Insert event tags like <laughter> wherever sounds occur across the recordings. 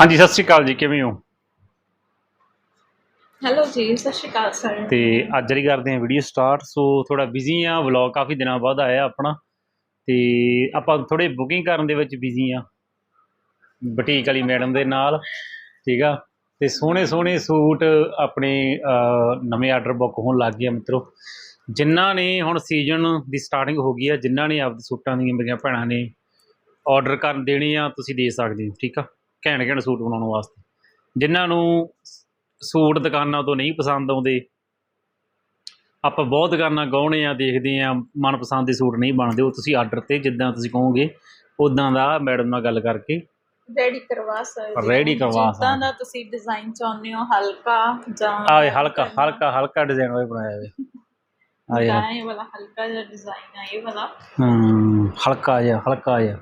ਹਾਂਜੀ ਸਤਿ ਸ਼੍ਰੀ ਅਕਾਲ ਜੀ ਕਿਵੇਂ ਹੋ? ਹੈਲੋ ਜੀ ਸਤਿ ਸ਼੍ਰੀ ਅਕਾਲ ਸਰ ਤੇ ਅੱਜ ਵਾਲੀ ਕਰਦੇ ਹਾਂ ਵੀਡੀਓ ਸਟਾਰਟ ਸੋ ਥੋੜਾ ਬਿਜ਼ੀ ਆ ਵਲੌਗ ਕਾਫੀ ਦਿਨਾਂ ਬਾਅਦ ਆਇਆ ਆਪਣਾ। ਤੇ ਆਪਾਂ ਥੋੜੇ ਬੁਕਿੰਗ ਕਰਨ ਦੇ ਵਿੱਚ ਬਿਜ਼ੀ ਆ ਬੁਟੀਕ ਵਾਲੀ ਮੈਡਮ ਦੇ ਨਾਲ ਠੀਕ ਆ? ਤੇ ਸੋਹਣੇ ਸੋਹਣੇ ਸੂਟ ਆਪਣੇ ਨਵੇਂ ਆਰਡਰ ਬੁੱਕ ਹੋਣ ਲੱਗ ਗਏ ਆ ਮਿੱਤਰੋ। ਜਿਨ੍ਹਾਂ ਨੇ ਹੁਣ ਸੀਜ਼ਨ ਦੀ ਸਟਾਰਟਿੰਗ ਹੋ ਗਈ ਆ ਜਿਨ੍ਹਾਂ ਨੇ ਆਪਦੇ ਸੂਟਾਂ ਦੀਆਂ ਮੇਰੀਆਂ ਭੈਣਾਂ ਨੇ ਆਰਡਰ ਕਰਨ ਦੇਣੇ ਆ ਤੁਸੀਂ ਦੇ ਸਕਦੇ ਹੋ ਠੀਕ ਆ? ਘੈਂਟ ਘੈਂਟ ਸੂਟ ਬਣਾਉਣ ਵਾਸਤੇ। ਜਿਨ੍ਹਾਂ ਨੂੰ ਸੂਟ ਦੁਕਾਨਾਂ ਤੋਂ ਨਹੀਂ ਪਸੰਦ ਆਉਂਦੇ ਆਪਾਂ ਬਹੁਤ ਦੁਕਾਨਾਂ ਗਾਉਣੇ ਆ ਦੇਖਦੇ ਆ ਮਨਪਸੰਦ ਦੇ ਸੂਟ ਨਹੀਂ ਬਣਦੇ ਉਹ ਤੁਸੀਂ ਆਰਡਰ ਤੇ ਜਿੱਦਾਂ ਤੁਸੀਂ ਕਹੋਗੇ ਉਦਾਂ ਦਾ ਮੈਡਮ ਨਾਲ ਗੱਲ ਕਰਕੇ ਰੈਡੀ ਕਰਵਾ ਸਕਦੇ। Ready ਕਰਵਾ ਜਿੱਦਾਂ ਸਕਦੇ। ਦਾ ਤੁਸੀਂ ਡਿਜ਼ਾਈਨ ਚਾਹੁੰਦੇ ਹੋ ਹਲਕਾ ਜਾਂ ਆਏ ਹਲਕਾ ਹਲਕਾ ਹਲਕਾ ਡਿਜ਼ਾਈਨ ਹੋਏ ਬਣਾਇਆ ਵੇ ਆਏ ਇਹ ਵਾਲਾ ਹਲਕਾ ਜਿਹਾ ਡਿਜ਼ਾਈਨ ਇਹ ਵਾਲਾ। ਹੂੰ ਹਲਕਾ ਜਿਹਾ ਹਲਕਾ ਜਿਹਾ।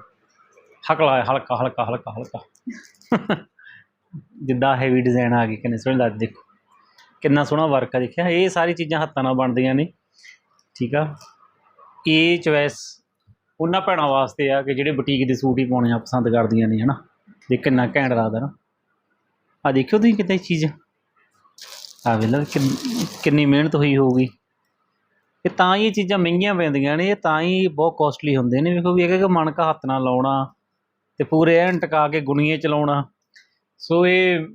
ਹਕਲਾ ਹਲਕਾ ਹਲਕਾ ਹਲਕਾ ਹਲਕਾ। ਜਿੱਦਾਂ ਹੈਵੀ ਡਿਜ਼ਾਈਨ ਆ ਗਏ ਕਿੰਨੇ ਸੋਹਣੇ ਲੱਗ ਦੇਖੋ। ਕਿੰਨਾ ਸੋਹਣਾ ਵਰਕ ਆ, ਦੇਖਿਆ। ਇਹ ਸਾਰੀ ਚੀਜ਼ਾਂ ਹੱਥਾਂ ਨਾਲ ਬਣਦੀਆਂ ਨੇ, ਠੀਕ ਆ? ਇਹ ਚੋਇਸ ਉਹਨਾਂ ਭੈਣਾਂ ਵਾਸਤੇ ਆ ਕਿ ਜਿਹੜੇ ਬੁਟੀਕ ਦੇ ਸੂਟ ਹੀ ਪਾਉਣੇ ਆ, ਪਸੰਦ ਕਰਦੀਆਂ ਨੇ, ਹਨਾ? ਦੇਖ ਕਿੰਨਾ ਘੈਂਟ ਲੱਗਦਾ ਨਾ। ਆ ਦੇਖਿਓ ਤੁਸੀਂ ਕਿੱਦਾਂ ਚੀਜ਼। ਆ ਵੇਲਾ ਕਿੰਨੀ ਮਿਹਨਤ ਹੋਈ ਹੋਊਗੀ। ਇਹ ਤਾਂ ਹੀ ਇਹ ਚੀਜ਼ਾਂ ਮਹਿੰਗੀਆਂ ਪੈਂਦੀਆਂ ਨੇ, ਇਹ ਤਾਂ ਹੀ ਬਹੁਤ ਕੋਸਟਲੀ ਹੁੰਦੇ ਨੇ। ਵੇਖੋ ਵੀ ਇੱਕ ਇੱਕ ਮਣਕਾ ਹੱਥ ਨਾਲ ਲਾਉਣਾ। ਤੇ ਪੂਰੇ ਐਨ ਟਕਾ ਕੇ ਗੁਣੀਏ ਚਲਾਉਣਾ। ਸੋ ਇਹ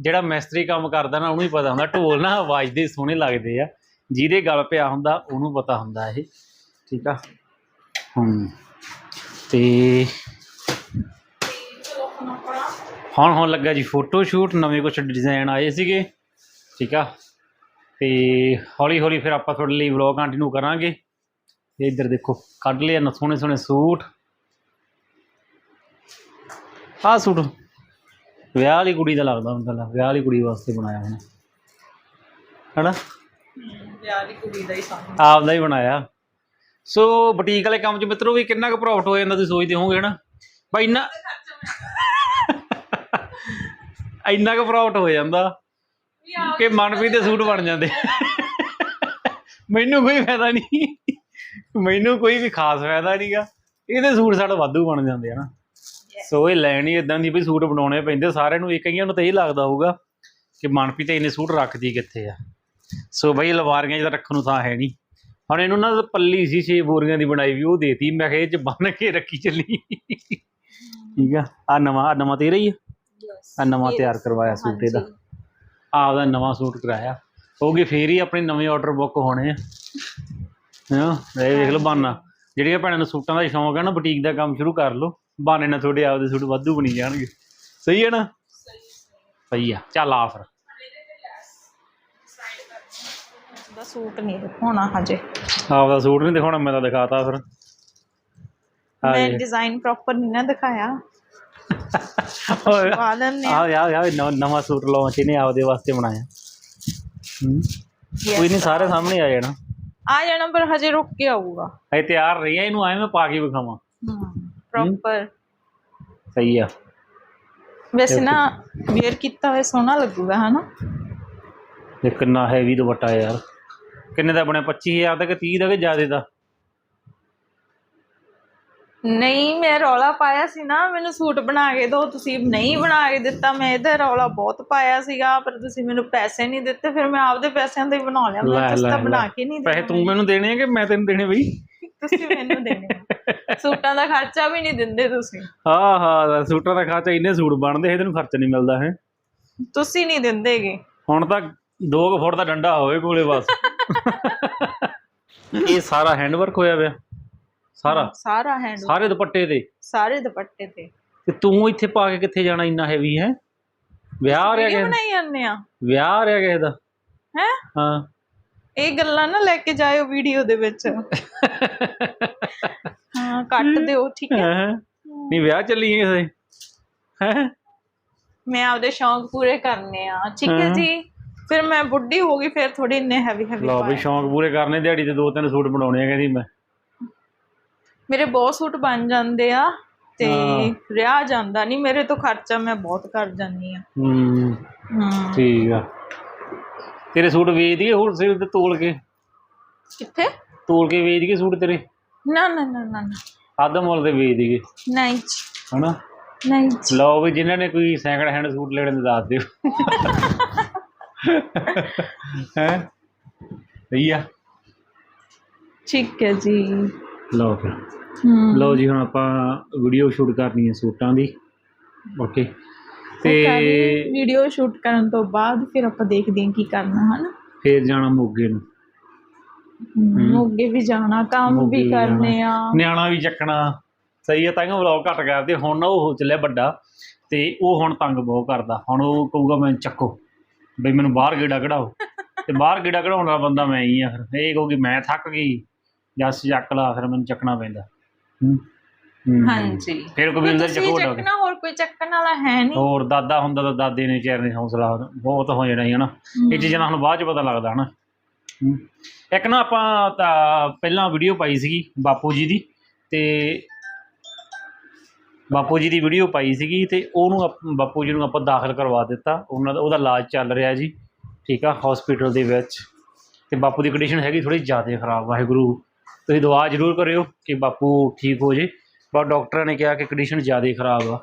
ਜਿਹੜਾ ਮਿਸਤਰੀ ਕੰਮ ਕਰਦਾ ਨਾ, ਉਹਨੂੰ ਹੀ ਪਤਾ ਹੁੰਦਾ, ਢੋਲ ਨਾ ਆਵਾਜ਼ ਦੇ ਸੋਹਣੇ ਲੱਗਦੇ ਆ। ਜਿਹਦੇ ਗਲ ਪਿਆ ਹੁੰਦਾ, ਉਹਨੂੰ ਪਤਾ ਹੁੰਦਾ ਇਹ। ਠੀਕ ਆ? ਹੂੰ। ਤੇ ਹੁਣ ਹੁਣ ਹੁਣ ਲੱਗਾ ਜੀ ਫੋਟੋ ਸ਼ੂਟ ਨਵੇਂ ਕੁਝ ਡਿਜ਼ਾਈਨ ਆਏ ਸੀਗੇ। ਠੀਕ ਆ? ਤੇ ਹੌਲੀ ਹੌਲੀ ਫਿਰ ਆਪਾਂ ਤੁਹਾਡੇ ਲਈ ਵਲੌਗ ਕੰਟੀਨਿਊ ਕਰਾਂਗੇ। ਤੇ ਇੱਧਰ ਦੇਖੋ, ਕੱਢ ਲਿਆ ਨਾ ਸੋਹਣੇ ਸੋਹਣੇ ਸੂਟ। ਆਹ ਸੂਟ। ਵਿਆਹ ਵਾਲੀ ਕੁੜੀ ਦਾ ਲੱਗਦਾ ਹੁੰਦਾ ਲੈ ਵਿਆਹ ਵਾਲੀ ਕੁੜੀ ਵਾਸਤੇ ਬਣਾਇਆ ਹੁਣ। ਹਨਾ? ਵਿਆਹ ਦੀ ਕੁੜੀ ਦਾ ਹੀ ਸਾਨੂੰ ਆਪਦਾ ਹੀ ਬਣਾਇਆ। ਸੋ ਬੁਟੀਕ ਵਾਲੇ ਕੰਮ 'ਚ ਮਿੱਤਰੋ ਵੀ ਕਿੰਨਾ ਕੁ ਪ੍ਰੋਫਿਟ ਹੋ ਜਾਂਦਾ ਤੁਸੀਂ ਸੋਚਦੇ ਹੋਵੋਗੇ, ਹਨਾ? ਬਈ ਇੰਨਾ ਇੰਨਾ ਕੁ ਪ੍ਰੋਫਿਟ ਹੋ ਜਾਂਦਾ ਕਿ ਮਨਪ੍ਰੀਤ ਦੇ ਸੂਟ ਬਣ ਜਾਂਦੇ। ਮੈਨੂੰ ਕੋਈ ਫਾਇਦਾ ਨਹੀਂ। ਮੈਨੂੰ ਕੋਈ ਵੀ ਖਾਸ ਫਾਇਦਾ ਨਹੀਂਗਾ ਇਹਦੇ ਸੂਟ ਸਾਡਾ ਵਾਧੂ ਬਣ ਜਾਂਦੇ ਆ ਨਾ ਸੋ ਇਹ ਲੈਣੀ ਇਦਾਂ ਦੀ ਵੀ ਸੂਟ ਬਣਾਉਣੇ ਪੈਂਦੇ ਸਾਰਿਆਂ ਨੂੰ ਇਹ ਕਈਆਂ ਨੂੰ ਤਾਂ ਇਹ ਲੱਗਦਾ ਹੋਊਗਾ ਕਿ ਮਨਪ੍ਰੀਤ ਤੇ ਇੰਨੇ ਸੂਟ ਰੱਖਦੀ ਕਿੱਥੇ ਆ। ਸੋ ਬਈ ਲਵਾਰੀਆਂ ਜਿਹਦਾ ਰੱਖਣ ਨੂੰ ਥਾਂ ਹੈ ਨਹੀਂ। ਹੁਣ ਇਹਨੂੰ ਨਾ ਪੱਲੀ ਸੀ ਛੇ ਬੋਰੀਆਂ ਦੀ ਬਣਾਈ ਵੀ ਉਹ ਦੇਤੀ। ਮੈਂ ਕਿਹਾ ਇਹ ਚ ਬੰਨ ਕੇ ਰੱਖੀ ਚੱਲੀ। ਠੀਕ ਆ? ਆ ਨਵਾਂ ਆ ਨਵਾਂ ਤੇਰਾ ਹੀ ਆ? ਆ ਨਵਾਂ ਤਿਆਰ ਕਰਵਾਇਆ ਸੂਟ ਇਹਦਾ। ਆਪਦਾ ਨਵਾਂ ਸੂਟ ਕਰਾਇਆ। ਹੋਗੇ ਫੇਰ ਹੀ ਆਪਣੇ ਨਵੇਂ ਆਰਡਰ ਬੁੱਕ ਹੋਣੇ ਆ। ਹਾਂ? ਇਹ ਵੇਖ ਲਓ ਬਾਨਾ। ਜਿਹੜੀਆਂ ਭੈਣਾਂ ਨੂੰ ਸੂਟਾਂ ਦਾ ਸ਼ੌਂਕ ਹੈ ਨਾ ਬੁਟੀਕ ਦਾ ਕੰਮ ਸ਼ੁਰੂ ਕਰ ਲਓ। ਬਾਨੇ ਨਾਲ ਤੁਹਾਡੇ ਆਪਦੇ ਸੂਟ ਵਾਧੂ ਬਣੀ ਜਾਣਗੇ। ਸਹੀ ਹੈ ਨਾ? ਸਹੀ ਆ। ਚੱਲ ਆ ਫਿਰ। ਦਾ ਸੂਟ ਨਹੀਂ ਦਿਖਾਉਣਾ ਹਜੇ। ਆਪਦਾ ਸੂਟ ਨਹੀਂ ਦਿਖਾਉਣਾ ਮੈਂ ਤਾਂ ਦਿਖਾਤਾ ਫਿਰ। ਮੈਂ। ਡਿਜ਼ਾਈਨ ਪ੍ਰੋਪਰ ਨਹੀਂ ਨਾ ਦਿਖਾਇਆ। ਓਏ, ਪਾ ਲੈਣੇ ਆ। ਯਾ ਯਾ ਨਵਾਂ ਸੂਟ ਲਾਉਂਚ ਇਹਨੇ ਆਪਦੇ ਵਾਸਤੇ ਬਣਾਇਆ। ਹੂੰ। ਕੋਈ ਨਹੀਂ ਸਾਰੇ ਸਾਹਮਣੇ ਆ ਜਾਣਾ। ਆ ਜਾਣਾ ਪਰ ਹਜੇ ਰੁਕ ਕੇ ਆਊਗਾ। ਇਹ ਤਿਆਰ ਰਹੀ ਆ ਇਹਨੂੰ ਐਵੇਂ ਪਾ ਕੇ ਵਿਖਾਵਾਂ। ਪ੍ਰੋਪਰ ਸਹੀ ਆ। ਵੈਸੇ ਨਾ ਵੇਅਰ ਕੀਤਾ ਹੋਇਆ ਸੋਹਣਾ ਲੱਗੂਗਾ ਹਨਾ? ਇਹ ਕਿੰਨਾ ਹੈਵੀ ਦੁਪੱਟਾ ਯਾਰ। ਕਿੰਨੇ ਦਾ ਬਣਿਆ? 25000 ਦਾ ਕਿ 30 ਦਾ ਕਿ ਜ਼ਿਆਦੇ ਦਾ? ਨਹੀਂ ਮੈਂ ਰੌਲਾ ਪਾਇਆ ਸੀ ਨਾ ਮੈਨੂੰ ਸੂਟ ਬਣਾ ਕੇ ਦਿਓ ਤੁਸੀਂ ਨਹੀਂ ਬਣਾ ਕੇ ਦਿੱਤਾ ਮੈਂ ਇਹਦਾ ਰੌਲਾ ਬਹੁਤ ਪਾਇਆ ਸੀਗਾ ਪਰ ਤੁਸੀਂ ਮੈਨੂੰ ਪੈਸੇ ਨਹੀਂ ਦਿੱਤੇ ਫਿਰ ਮੈਂ ਆਪਦੇ ਪੈਸਿਆਂ ਦੇ ਬਣਾ ਲਿਆ ਮੈਂ ਤਾਂ ਬਣਾ। ਕੇ ਨਹੀਂ ਪੈਸੇ ਤੂੰ ਮੈਨੂੰ ਦੇਣੇ ਆ ਕਿ ਮੈਂ ਤੈਨੂੰ ਦੇਣੇ ਬਈ? ਤੁਸੀਂ ਮੈਨੂੰ ਦੇਣੇ। <laughs> ਸੂਟਾਂ ਦਾ ਖਰਚਾ ਵੀ ਨਹੀਂ ਦਿੰਦੇ ਤੁਸੀਂ। ਹਾਂ ਹਾਂ ਸੂਟਾਂ ਦਾ ਖਰਚਾ ਇੰਨੇ ਸੂਟ ਬਣਦੇ ਇਹਦੇ ਨੂੰ ਖਰਚ ਨਹੀਂ ਮਿਲਦਾ ਹੈ ਤੁਸੀਂ ਨਹੀਂ ਦਿੰਦੇਗੇ। ਹੁਣ ਤਾਂ 2 ਫੁੱਟ ਦਾ ਡੰਡਾ ਹੋਵੇ ਕੋਲੇ ਬਸ। ਇਹ ਸਾਰਾ ਹੈਂਡ ਵਰਕ ਹੋਇਆ ਪਿਆ। ਸਾਰਾ। ਸਾਰਾ ਹੈਂਡ ਸਾਰੇ ਦੁਪੱਟੇ ਤੇ। ਸਾਰੇ ਦੁਪੱਟੇ ਤੇ। ਤੇ ਤੂੰ ਇੱਥੇ ਪਾ ਕੇ ਕਿੱਥੇ ਜਾਣਾ ਇੰਨਾ ਹੈਵੀ ਹੈ? ਵਿਆਹ ਰਿਹਾ ਕਿਸੇ? ਬਣਾਈ ਜਾਂਦੇ ਆ? ਵਿਆਹ ਰਿਹਾ ਕਿਸੇ ਦਾ? ਹੈ? ਹਾਂ। ਇਹ ਗੱਲਾਂ ਨਾ ਲੈ ਕੇ ਜਾਇਓ ਵੀਡੀਓ ਦੇ ਵਿੱਚ। <laughs> ਹਾਂ ਕੱਟ ਦਿਓ ਠੀਕ ਹੈ। ਹੈਂ? ਨਹੀਂ ਵਿਆਹ ਚੱਲੀ ਕਿਸੇ ਹੈ ਮੈਂ ਆਪਦੇ ਸ਼ੌਂਕ ਪੂਰੇ ਕਰਨੇ ਆ ਠੀਕ ਹੈ ਹਾਂ। ਜੀ। ਫਿਰ ਮੈਂ ਬੁੱਢੀ ਹੋ ਗਈ ਫਿਰ ਥੋੜੀ ਇੰਨੇ ਹੈਵੀ ਹੈਵੀ ਲਓ ਵੀ ਸ਼ੌਂਕ ਪੂਰੇ ਕਰਨੇ ਦਿਹਾੜੀ ਤੇ ਦੋ ਤਿੰਨ ਸੂਟ ਬਣਾਉਣੇ ਆ ਕਹਿੰਦੀ ਮੈਂ। ਮੇਰੇ ਬਹੁਤ ਸੂਟ ਬਣ ਜਾਂਦੇ ਆ ਤੇ ਹਾਂ। ਰਿਆ ਜਾਂਦਾ। ਨਹੀਂ ਮੇਰੇ ਤੋਂ ਖਰਚਾ ਮੈਂ ਬਹੁਤ ਕਰ ਜਾਂਦੀ ਆ। ਹੂੰ ਹੂੰ। ਠੀਕ ਆ। ਤੇਰੇ ਸੂਟ ਵੇਚ ਦਈਏ ਹੋਰ ਸਿਰ ਤੇ ਤੋਲ ਕੇ? ਕਿੱਥੇ? ਤੋਲ ਕੇ ਵੇਚ ਦਈਏ ਸੂਟ ਤੇਰੇ? ਨਾ ਨਾ ਨਾ ਨਾ ਨਾ। ਅੱਧ ਮੁੱਲ ਤੇ ਵੇਚ ਦਈਏ। ਨਹੀਂ ਜੀ। ਹਨਾ? ਨਹੀਂ ਜੀ। ਲਓ ਵੀ ਜਿਨ੍ਹਾਂ ਨੇ ਕੋਈ ਸੈਕਿੰਡ ਹੈਂਡ ਸੂਟ ਲੈਣੇ ਤੇ ਦੱਸ ਦਿਓ। ਹੈ? ਸਹੀ ਆ। ਠੀਕ ਹੈ ਜੀ। ਲਓ ਫਿਰ। ਹਮ ਲਓ ਜੀ ਹੁਣ ਆਪਾਂ ਵੀਡੀਓ ਸ਼ੂਟ ਕਰਨੀ ਹੈ ਸੂਟਾਂ ਦੀ। ਓਕੇ ਤੇ ਵੀਡੀਓ ਸ਼ੂਟ ਕਰਨ ਤੋਂ ਬਾਅਦ ਫਿਰ ਆਪਾਂ ਦੇਖਦੇ ਹਾਂ ਕੀ ਕਰਨਾ ਹਨਾ? ਫੇਰ ਜਾਣਾ ਮੋਗੇ ਨੂੰ। ਮੋਗੇ ਵੀ ਜਾਣਾ ਕੰਮ ਵੀ ਕਰਨੇ ਆ। ਨਿਆਣਾ ਵੀ ਚੱਕਣਾ। ਸਹੀ ਹੈ ਤਾਂ ਕਿ ਵਲੌਗ ਘੱਟ ਕਰਦੇ। ਹੁਣ ਨਾ ਉਹ ਹੋ ਚੱਲਿਆ ਵੱਡਾ ਤੇ ਉਹ ਹੁਣ ਤੰਗ ਬਹੁਤ ਕਰਦਾ। ਹੁਣ ਉਹ ਕਹੂਗਾ ਮੈਨੂੰ ਚੱਕੋ। ਬਈ ਮੈਨੂੰ ਬਾਹਰ ਗੇੜਾ ਕਢਾਓ। <laughs> ਤੇ ਬਾਹਰ ਗੇੜਾ ਕਢਾਉਣ ਵਾਲਾ ਬੰਦਾ ਮੈਂ ਹੀ ਆ ਫਿਰ। ਇਹ ਕਹੂਗੀ ਮੈਂ ਥੱਕ ਗਈ। ਜੱਸ ਚੱਕ ਲਾ ਫਿਰ ਮੈਨੂੰ ਚੱਕਣਾ ਪੈਂਦਾ। ਹਾਂਜੀ। ਫਿਰ ਕਬੀਲਦਾਰ ਚੱਕੋ ਵੱਡਾ ਚੱਕਣਾ ਹੋਰ ਕੋਈ ਚੱਕਣ ਵਾਲਾ ਹੈ ਨਹੀਂ। ਹੋਰ ਦਾਦਾ ਹੁੰਦਾ ਤਾਂ ਦਾਦੇ ਨੇ ਵਿਚਾਰੇ ਨੇ ਹੌਸਲਾ ਬਹੁਤ ਹੋ ਜਾਣਾ ਸੀ ਹਨਾ। ਇਹ ਚੀਜ਼ਾਂ ਸਾਨੂੰ ਬਾਅਦ ਚ ਪਤਾ ਲੱਗਦਾ ਹਨਾ। ਇੱਕ ਨਾ ਆਪਾਂ ਤਾਂ ਪਹਿਲਾਂ ਵੀਡੀਓ ਪਾਈ ਸੀਗੀ ਬਾਪੂ ਜੀ ਦੀ ਤੇ ਬਾਪੂ ਜੀ ਦੀ ਵੀਡੀਓ ਪਾਈ ਸੀਗੀ ਤੇ ਉਹਨੂੰ ਆਪ- ਬਾਪੂ ਜੀ ਨੂੰ ਆਪਾਂ ਦਾਖਲ ਕਰਵਾ ਦਿੱਤਾ। ਉਹਨਾਂ ਦਾ ਉਹਦਾ ਇਲਾਜ ਚੱਲ ਰਿਹਾ ਜੀ, ਠੀਕ ਆ ਹਸਪੀਟਲ ਦੇ ਵਿੱਚ। ਤੇ ਬਾਪੂ ਦੀ ਕੰਡੀਸ਼ਨ ਹੈਗੀ ਥੋੜੀ ਜ਼ਿਆਦਾ ਖਰਾਬ, ਵਾਹਿਗੁਰੂ। ਤੁਸੀਂ ਦੁਆ ਜ਼ਰੂਰ ਕਰਿਓ ਕਿ ਬਾਪੂ ਠੀਕ ਹੋ ਜੇ। ਪਰ ਡਾਕਟਰਾਂ ਨੇ ਕਿਹਾ ਕਿ ਕੰਡੀਸ਼ਨ ਜ਼ਿਆਦਾ ਖਰਾਬ ਆ,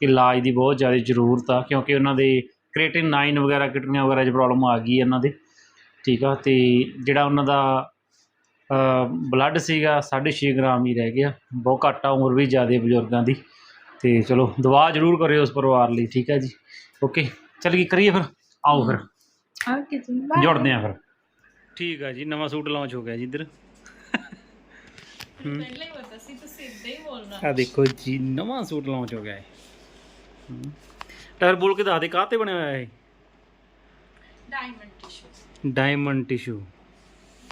ਕਿ ਇਲਾਜ ਦੀ ਬਹੁਤ ਜ਼ਿਆਦਾ ਜ਼ਰੂਰਤ ਆ, ਕਿਉਂਕਿ ਉਹਨਾਂ ਦੇ ਕ੍ਰੀਏਟਿਨ 9 ਵਗੈਰਾ, ਕਿਡਨੀਆਂ ਵਗੈਰਾ 'ਚ ਪ੍ਰੋਬਲਮ ਆ ਗਈ ਇਹਨਾਂ ਦੇ। ਠੀਕ ਆ ਤੇ ਜਿਹੜਾ ਉਹਨਾਂ ਦਾ ਬਲੱਡ ਸੀਗਾ 6.5 ਗ੍ਰਾਮ ਹੀ ਰਹਿ ਗਿਆ। ਬਹੁਤ ਘੱਟ ਆ ਉਮਰ ਵੀ ਜ਼ਿਆਦਾ ਬਜ਼ੁਰਗਾਂ ਦੀ। ਤੇ ਚਲੋ ਦੁਆ ਜ਼ਰੂਰ ਕਰਿਓ ਉਸ ਪਰਿਵਾਰ ਲਈ ਠੀਕ ਹੈ ਜੀ? ਓਕੇ ਚੱਲ ਕੀ ਕਰੀਏ ਫਿਰ? ਆਓ ਫਿਰ। ਓਕੇ ਜੀ bye. ਜੁੜਦੇ ਆ ਫਿਰ। ਠੀਕ ਆ ਜੀ ਨਵਾਂ ਸੂਟ ਲਾਂਚ ਹੋ ਗਿਆ ਜੀ ਇੱਧਰ। ਪਹਿਲਾਂ ਹੀ ਪਤਾ ਸੀ ਤੁਸੀਂ ਇਦਾਂ ਹੀ ਬੋਲਣਾ। ਆ ਦੇਖੋ ਜੀ ਨਵਾਂ ਸੂਟ ਲਾਂਚ ਹੋ ਗਿਆ ਹੈ। ਟਾਇਰ ਬੋਲ ਕੇ ਦੱਸ ਦੇ ਕਾਹ ਤੇ ਬਣਿਆ ਹੋਇਆ ਹੈ ਡਾਇਮੰਡ ਟਿਸ਼ੂ ਡਾਇਮੰਡ ਟਿਸ਼ੂ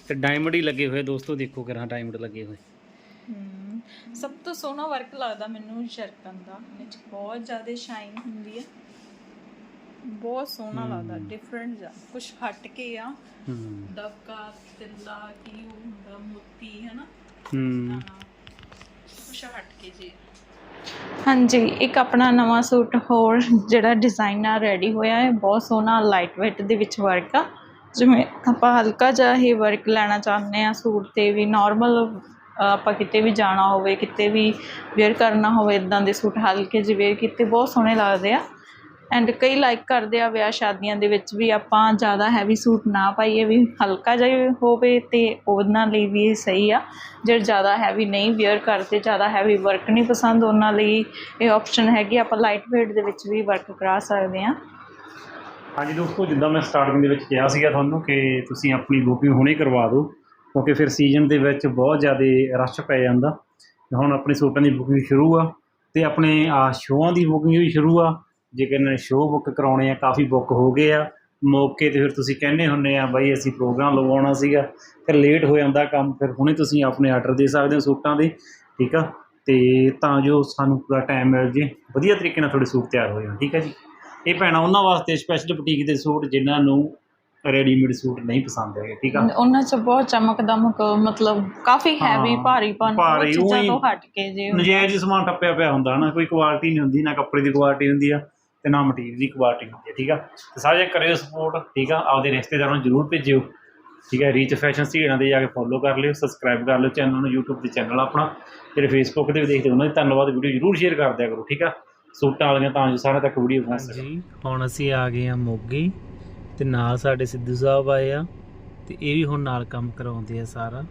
ਤੇ ਡਾਇਮੰਡ ਹੀ ਲੱਗੇ ਹੋਏ ਦੋਸਤੋ ਦੇਖੋ ਕਰਾਂ ਡਾਇਮੰਡ ਲੱਗੇ ਹੋਏ। ਸਭ ਤੋਂ ਸੋਹਣਾ ਵਰਕ ਲੱਗਦਾ ਮੈਨੂੰ ਸ਼ਰਕਨ ਦਾ। ਇਹ 'ਚ ਬਹੁਤ ਜ਼ਿਆਦਾ ਸ਼ਾਈਨ ਹੁੰਦੀ ਹੈ ਬਹੁਤ ਸੋਹਣਾ ਲੱਗਦਾ ਡਿਫਰੈਂਟ ਜਿਹਾ। ਕੁਝ ਹਟ ਕੇ ਆ ਹੂੰ ਦਬਕਾ ਤਿੱਲਾ ਕੀ ਹੁੰਦਾ ਮੋਤੀ ਹੈ ਨਾ ਹੂੰ। ਕੁਛ ਹਟ ਕੇ ਜੀ। ਹਾਂਜੀ, ਇੱਕ ਆਪਣਾ ਨਵਾਂ ਸੂਟ ਹੋਰ ਜਿਹੜਾ ਡਿਜ਼ਾਈਨ ਨਾਲ ਰੈਡੀ ਹੋਇਆ ਹੈ, ਬਹੁਤ ਸੋਹਣਾ ਲਾਈਟ ਵੇਟ ਦੇ ਵਿੱਚ ਵਰਕ ਆ। ਜਿਵੇਂ ਆਪਾਂ ਹਲਕਾ ਜਿਹਾ ਹੀ ਵਰਕ ਲੈਣਾ ਚਾਹੁੰਦੇ ਆ ਸੂਟ ਤੇ ਵੀ ਨਾਰਮਲ ਆਪਾਂ ਕਿਤੇ ਵੀ ਜਾਣਾ ਹੋਵੇ, ਕਿਤੇ ਵੀ ਵੇਅਰ ਕਰਨਾ ਹੋਵੇ ਇਦਾਂ ਦੇ ਸੂਟ ਹਲਕੇ ਜਿਹੇ ਵੇਅਰ ਕੀਤੇ, ਬਹੁਤ ਸੋਹਣੇ ਲੱਗਦੇ ਆ। ਐਂਡ ਕਈ ਲਾਈਕ ਕਰਦੇ ਆ ਵਿਆਹ ਸ਼ਾਦੀਆਂ ਦੇ ਵਿੱਚ ਵੀ ਆਪਾਂ ਜ਼ਿਆਦਾ ਹੈਵੀ ਸੂਟ ਨਾ ਪਾਈਏ, ਵੀ ਹਲਕਾ ਜਿਹਾ ਹੋਵੇ ਤੇ ਉਹਨਾਂ ਲਈ ਵੀ ਇਹ ਸਹੀ ਆ। ਜਿਹੜੇ ਜ਼ਿਆਦਾ ਹੈਵੀ ਨਹੀਂ ਵੇਅਰ ਕਰਦੇ, ਜ਼ਿਆਦਾ ਹੈਵੀ ਵਰਕ ਨਹੀਂ ਪਸੰਦ, ਉਹਨਾਂ ਲਈ ਇਹ ਆਪਸ਼ਨ ਹੈਗੀ, ਆਪਾਂ ਲਾਈਟ ਵੇਟ ਦੇ ਵਿੱਚ ਵੀ ਵਰਕ ਕਰਾ ਸਕਦੇ ਆ। ਹਾਂਜੀ ਦੋਸਤੋ, ਜਿੱਦਾਂ ਮੈਂ ਸਟਾਰਟਿੰਗ ਦੇ ਵਿੱਚ ਕਿਹਾ ਸੀਗਾ ਤੁਹਾਨੂੰ ਕਿ ਤੁਸੀਂ ਆਪਣੀ ਬੁਕਿੰਗ ਹੁਣੇ ਕਰਵਾ ਦਿਓ, ਕਿਉਂਕਿ ਫਿਰ ਸੀਜ਼ਨ ਦੇ ਵਿੱਚ ਬਹੁਤ ਜ਼ਿਆਦਾ ਰਸ਼ ਪੈ ਜਾਂਦਾ। ਹੁਣ ਆਪਣੇ ਸੂਟਾਂ ਦੀ ਬੁਕਿੰਗ ਸ਼ੁਰੂ ਆ ਤੇ ਆਪਣੇ ਸ਼ੋਆਂ ਦੀ ਬੁਕਿੰਗ ਵੀ ਸ਼ੁਰੂ ਆ। ਜੇ ਕਿਨੇ ਸ਼ੋਅ ਬੁੱਕ ਕਰਾਉਣੇ ਆ ਕਾਫੀ ਬੁੱਕ ਹੋ ਗਏ ਆ। ਮੌਕੇ ਤੇ ਫਿਰ ਤੁਸੀਂ ਕਹਿੰਦੇ ਹੁੰਨੇ ਆ ਬਾਈ ਅਸੀਂ ਪ੍ਰੋਗਰਾਮ ਲਗਾਉਣਾ ਸੀਗਾ। ਫਿਰ ਲੇਟ ਹੋ ਜਾਂਦਾ ਕੰਮ ਫਿਰ ਹੁਣੇ ਤੁਸੀਂ ਆਪਣੇ ਆਰਡਰ ਦੇ ਸਕਦੇ ਹੋ ਸੂਟਾਂ ਦੇ ਠੀਕ ਆ? ਤੇ ਤਾਂ ਜੋ ਸਾਨੂੰ ਪੂਰਾ ਟਾਈਮ ਮਿਲ ਜੇ। ਵਧੀਆ ਤਰੀਕੇ ਨਾਲ ਤੁਹਾਡੇ ਸੂਟ ਤਿਆਰ ਹੋ ਜਾਣ ਠੀਕ ਹੈ ਜੀ? ਇਹ ਭੈਣਾਂ ਉਹਨਾਂ ਵਾਸਤੇ ਸਪੈਸ਼ਲ ਬੁਟੀਕ ਦੇ ਸੂਟ ਜਿਨ੍ਹਾਂ ਨੂੰ ਰੈਡੀਮੇਡ ਸੂਟ ਨਹੀਂ ਪਸੰਦ ਹੈਗੇ ਠੀਕ ਆ? ਉਹਨਾਂ 'ਚ ਬਹੁਤ ਚਮਕ ਦਮਕ ਮਤਲਬ ਕਾਫੀ ਹੈਵੀ ਭਾਰੀਪਨ ਭਾਰੀ, ਚੀਜ਼ਾਂ ਤੋਂ ਹਟ ਕੇ ਜੇ ਨਜਾਇਜ਼ ਸਮਾਨ ਟੱਪਿਆ ਪਿਆ ਹੁੰਦਾ ਨਾ ਕੋਈ ਕੁਆਲਿਟੀ ਨਹੀਂ ਹੁੰਦੀ ਨਾ ਕੱਪੜੇ ਦੀ ਕੁਆਲਿਟੀ ਹੁੰਦੀ ਆ। ਤੇ ਨਾ ਮਟੀਰੀਅਲ ਦੀ ਕੁਆਲਿਟੀ ਹੁੰਦੀ ਹੈ ਠੀਕ ਆ? ਤੇ ਸਾਰੇ ਕਰਿਓ ਸਪੋਰਟ ਠੀਕ ਆ? ਆਪਦੇ ਰਿਸ਼ਤੇਦਾਰਾਂ ਨੂੰ ਜ਼ਰੂਰ ਭੇਜਿਓ ਠੀਕ ਹੈ ਰੀਚ ਫੈਸ਼ਨ ਸੀੜਾਂ ਦੇ ਜਾ ਕੇ ਫੋਲੋ ਕਰ ਲਿਓ ਸਬਸਕ੍ਰਾਈਬ ਕਰ ਲਿਓ ਚੈਨਲ ਨੂੰ YouTube ਤੇ ਚੈਨਲ ਆਪਣਾ ਜਿਹੜੇ ਫੇਸਬੁੱਕ ਤੇ ਵੀ ਦੇਖਦੇ ਉਹਨਾਂ ਦੀ ਧੰਨਵਾਦ ਵੀਡੀਓ ਜ਼ਰੂਰ ਸ਼ੇਅਰ ਕਰ ਦਿਆ ਕਰੋ ਠੀਕ ਆ? ਸੂਟਾਂ ਵਾਲੀਆਂ ਤਾਂ ਜੋ ਸਾਰਿਆਂ ਤੱਕ ਵੀਡੀਓ ਪਹੁੰਚ ਸਕੇ। ਜੀ ਹੁਣ ਅਸੀਂ ਆ ਗਏ ਆ ਮੋਗੇ ਤੇ ਨਾਲ ਸਾਡੇ ਸਿੱਧੂ ਸਾਹਿਬ ਆਏ ਆ ਤੇ ਇਹ ਵੀ ਹੁਣ ਨਾਲ ਕੰਮ ਕਰਾਉਂਦੇ ਆ ਸਾਰਾ।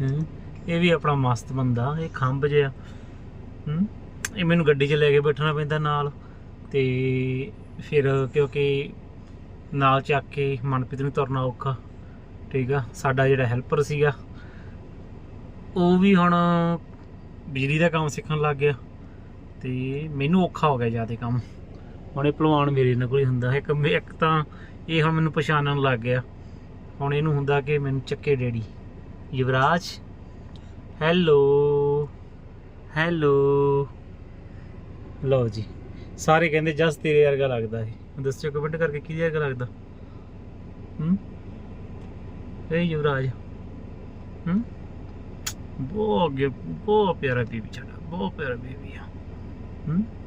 ਹਮ, ਇਹ ਵੀ ਆਪਣਾ ਮਸਤ ਬੰਦਾ ਇਹ ਖੰਭ ਜਿਹਾ। ਹਮ, ਇਹ ਮੈਨੂੰ ਗੱਡੀ 'ਚ ਲੈ ਕੇ ਬੈਠਣਾ ਪੈਂਦਾ ਨਾਲ। ਤੇ ਫਿਰ ਕਿਉਂਕਿ ਨਾਲ ਚੱਕ ਕੇ ਮਨਪ੍ਰੀਤ ਨੂੰ ਤੁਰਨਾ ਔਖਾ ਠੀਕ ਆ? ਸਾਡਾ ਜਿਹੜਾ ਹੈਲਪਰ ਸੀਗਾ ਉਹ ਵੀ ਹੁਣ ਬਿਜਲੀ ਦਾ ਕੰਮ ਸਿੱਖਣ ਲੱਗ ਗਿਆ। ਤੇ ਮੈਨੂੰ ਔਖਾ ਹੋ ਗਿਆ ਜ਼ਿਆਦਾ ਕੰਮ। ਹੁਣ ਇਹ ਭਲਵਾਨ ਮੇਰੇ ਨਾਲ ਕੋਈ ਹੁੰਦਾ। ਇੱਕ ਇੱਕ ਤਾਂ ਇਹ ਹੁਣ ਮੈਨੂੰ ਪਛਾਣਨ ਲੱਗ ਗਿਆ। ਹੁਣ ਇਹਨੂੰ ਹੁੰਦਾ ਕਿ ਮੈਨੂੰ ਚੱਕੇ ਡੈਡੀ। ਯੁਵਰਾਜ ਹੈਲੋ ਹੈਲੋ। ਲਓ ਜੀ, ਸਾਰੇ ਕਹਿੰਦੇ ਜਸ ਤੇਰੇ ਵਰਗਾ ਲੱਗਦਾ ਹੈ ਦੱਸਿਓ ਕਮੈਂਟ ਕਰਕੇ ਕਿਹਦੇ ਵਰਗਾ ਲੱਗਦਾ? ਹੂੰ? ਇਹ ਯੁਵਰਾਜ। ਹੂੰ? ਬਹੁਤ ਅੱਗੇ, ਬਹੁਤ ਪਿਆਰਾ ਬੀਬੀ ਸਾਡਾ, ਬਹੁਤ ਪਿਆਰਾ ਬੀਬੀ ਆ। ਹੂੰ ਹੂੰ?